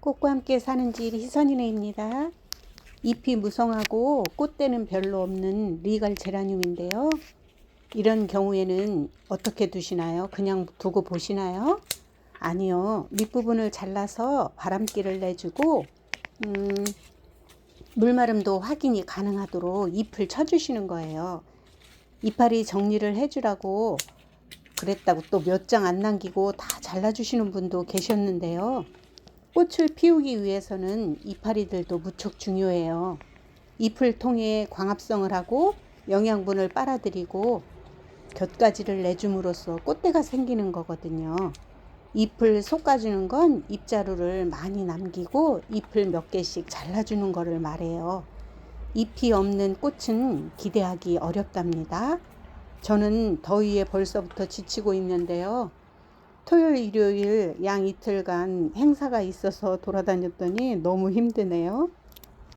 꽃과 함께 사는 집 희선이네입니다. 잎이 무성하고 꽃대는 별로 없는 리갈 제라늄인데요. 이런 경우에는 어떻게 두시나요? 그냥 두고 보시나요? 아니요. 밑부분을 잘라서 바람기를 내주고 음, 물마름도 확인이 가능하도록 잎을 쳐주시는 거예요. 이파리 정리를 해주라고 그랬다고 또 몇 장 안 남기고 다 잘라주시는 분도 계셨는데요. 꽃을 피우기 위해서는 이파리들도 무척 중요해요. 잎을 통해 광합성을 하고 영양분을 빨아들이고 곁가지를 내줌으로써 꽃대가 생기는 거거든요. 잎을 솎아주는 건 잎자루를 많이 남기고 잎을 몇 개씩 잘라주는 거를 말해요. 잎이 없는 꽃은 기대하기 어렵답니다. 저는 더위에 벌써부터 지치고 있는데요. 토요일, 일요일 양 이틀간 행사가 있어서 돌아다녔더니 너무 힘드네요.